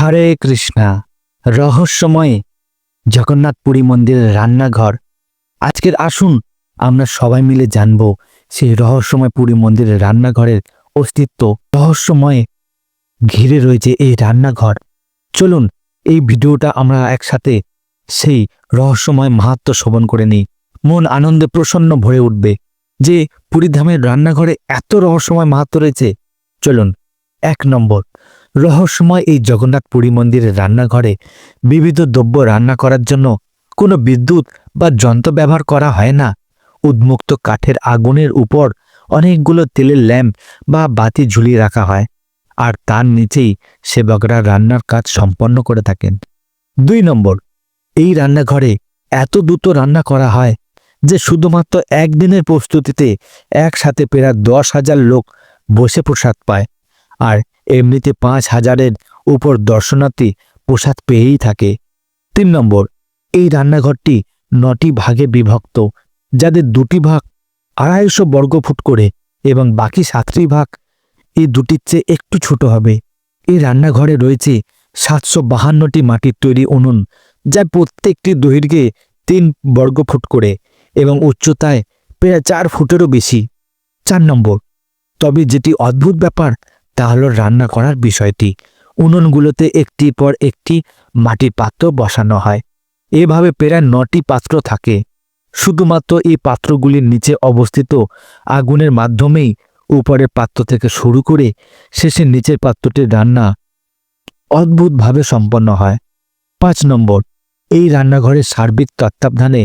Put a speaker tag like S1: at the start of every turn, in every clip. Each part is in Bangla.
S1: হরে কৃষ্ণা। রহস্যময় জগন্নাথ পুরী মন্দিরের রান্নাঘর। আজকের আসুন আমরা সবাই মিলে জানব সেই রহস্যময় পুরী মন্দিরের রান্নাঘরের অস্তিত্ব। রহস্যময় ঘিরে রয়েছে এই রান্নাঘর। চলুন, এই ভিডিওটা আমরা একসাথে সেই রহস্যময় মাহাত্ম শোভন করে নিই। মন আনন্দে প্রসন্ন ভরে উঠবে যে পুরীধামের রান্নাঘরে এত রহস্যময় মাহাত্ম রয়েছে। চলুন, এক নম্বর রহস্যময় এই জগন্নাথ পুরী মন্দিরের রান্নাঘরে বিবিধ দ্রব্য রান্না করার জন্য কোনো বিদ্যুৎ বা যন্ত্র ব্যবহার করা হয় না। উদ্মুক্ত কাঠের আগুনের উপর অনেকগুলো তেলের ল্যাম্প বা বাতি ঝুলিয়ে রাখা হয় আর তার নিচেই সেবকরা রান্নার কাজ সম্পন্ন করে থাকেন। দুই নম্বর, এই রান্নাঘরে এত দ্রুত রান্না করা হয় যে শুধুমাত্র একদিনের প্রস্তুতিতে একসাথে প্রায় দশ হাজার লোক বসে প্রসাদ পায়। আর এমনিতে পাঁচ হাজারের উপর দর্শনার্থী প্রসাদ পেয়েই থাকে। তিন নম্বর, এই রান্নাঘরটি নটি ভাগে বিভক্ত, যাদের দুটি ভাগ আড়াইশো বর্গফুট করে এবং বাকি সাতটি ভাগ এই দুটির চেয়ে একটু ছোট হবে। এই রান্নাঘরে রয়েছে সাতশো বাহান্নটি মাটির তৈরি উনুন, যা প্রত্যেকটি দৈর্ঘ্যে তিন বর্গফুট করে এবং উচ্চতায় প্রায় চার ফুটেরও বেশি। চার নম্বর, তবে যেটি অদ্ভুত ব্যাপার তা হলো রান্না করার বিষয়টি। উনুনগুলোতে একটি পর একটি মাটির পাত্র বসানো হয়। এভাবে প্রায় নটি পাত্র থাকে। শুধুমাত্র এই পাত্রগুলির নিচে অবস্থিত আগুনের মাধ্যমেই উপরের পাত্র থেকে শুরু করে শেষের নিচের পাত্রটির রান্না অদ্ভুতভাবে সম্পন্ন হয়। পাঁচ নম্বর, এই রান্নাঘরের সার্বিক তত্ত্বাবধানে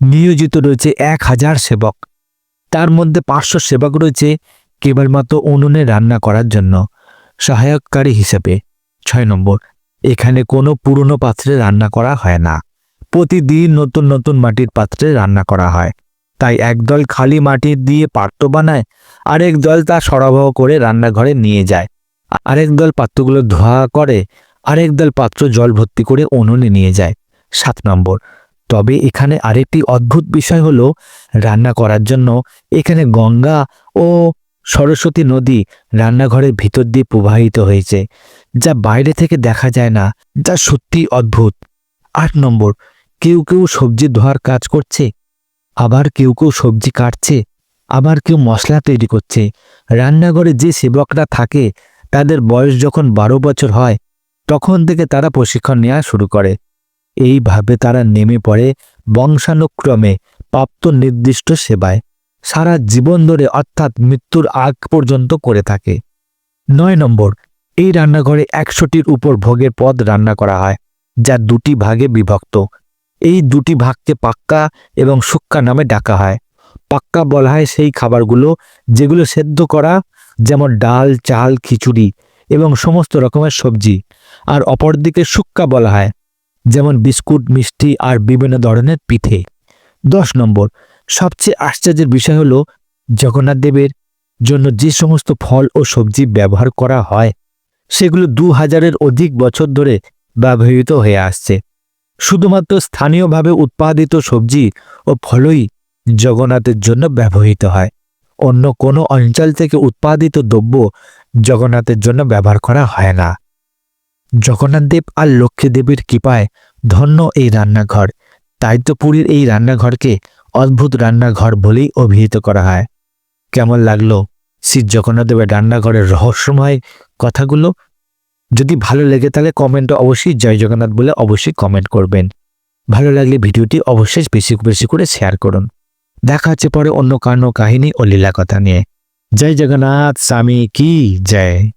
S1: নিয়োজিত রয়েছে এক হাজার সেবক। তার মধ্যে পাঁচশো সেবক রয়েছে কেবলমাত্র উনুনে রান্না করার জন্য। সহায়ককারী হিসেবে। ছয় নম্বর, এখানে কোনো পুরনো পাত্রে রান্না করা হয় না। প্রতিদিন নতুন নতুন মাটির পাত্রে রান্না করা হয়। তাই একদল খালি মাটি দিয়ে পাত্র বানায়, আরেক দল তা সরবরাহ করে রান্নাঘরে নিয়ে যায়। আরেক দল পাত্রগুলো ধোয়া করে, আরেক দল পাত্র জল ভর্তি করে উনুনে নিয়ে যায়। সাত নম্বর, তবে এখানে আরেকটি অদ্ভুত বিষয় হলো, রান্না করার জন্য এখানে গঙ্গা ও সরস্বতী নদী রান্নাঘরের ভিতর দিয়ে প্রবাহিত হয়েছে, যা বাইরে থেকে দেখা যায় না, যা সত্যি অদ্ভুত। আট নম্বর, কেউ কেউ সবজি ধোয়ার কাজ করছে, আবার কেউ কেউ সবজি কাটছে, আবার কেউ মশলা তৈরি করছে। রান্নাঘরে যে সেবকরা থাকে, তাদের বয়স যখন বারো বছর হয়, তখন থেকে তারা প্রশিক্ষণ নেওয়া শুরু করে। এইভাবে তারা নেমে পড়ে বংশানুক্রমে প্রাপ্ত নির্দিষ্ট সেবায়। সারা জীবন ধরে অর্থাৎ মৃত্যুর আগ পর্যন্ত করে থাকে। নয় নম্বর, এই রান্নাঘরে একশোটির উপর ভোগের পদ রান্না করা হয়, যা দুটি ভাগে বিভক্ত। এই দুটি ভাগকে পাক্কা এবং সুক্কা নামে ডাকা হয়। পাক্কা বলা হয় সেই খাবারগুলো যেগুলো সেদ্ধ করা, যেমন ডাল, চাল, খিচুড়ি এবং সমস্ত রকমের সবজি, আর অপরদিকে সুক্কা বলা হয়, যেমন বিস্কুট, মিষ্টি আর বিভিন্ন ধরনের পিঠে। দশ নম্বর সবচেয়ে আশ্চর্যের বিষয় হল, জগন্নাথ দেবের জন্য যে সমস্ত ফল ও সবজি ব্যবহার করা হয়, সেগুলো দু হাজারের অধিক বছর ধরে ব্যবহৃত হয়ে আসছে। শুধুমাত্র স্থানীয়ভাবে উৎপাদিত সবজি ও ফলই জগন্নাথের জন্য ব্যবহৃত হয়। অন্য কোনো অঞ্চল থেকে উৎপাদিত দ্রব্য জগন্নাথের জন্য ব্যবহার করা হয় না। জগন্নাথ দেব আর লক্ষ্মী দেবীর কৃপায় ধন্য এই রান্নাঘর। তাই তো পুরীর এই রান্নাঘরকে অদ্ভুত রান্নাঘর বলেই অভিহিত করা হয়। কেমন লাগল? শ্রী জগন্নাথ দেবের রান্নাঘরের রহস্যময় কথাগুলো? যদি ভালো লেগে তাহলে কমেন্টে অবশ্যই জয় জগন্নাথ বলে অবশ্যই কমেন্ট করবেন। ভালো লাগলে ভিডিওটি অবশ্যই বেশি বেশি করে শেয়ার করুন। দেখা হচ্ছে পরে অন্য কানো কাহিনী ও লীলা কথা নিয়ে। জয় জগন্নাথ, স্বামী কি? জয়।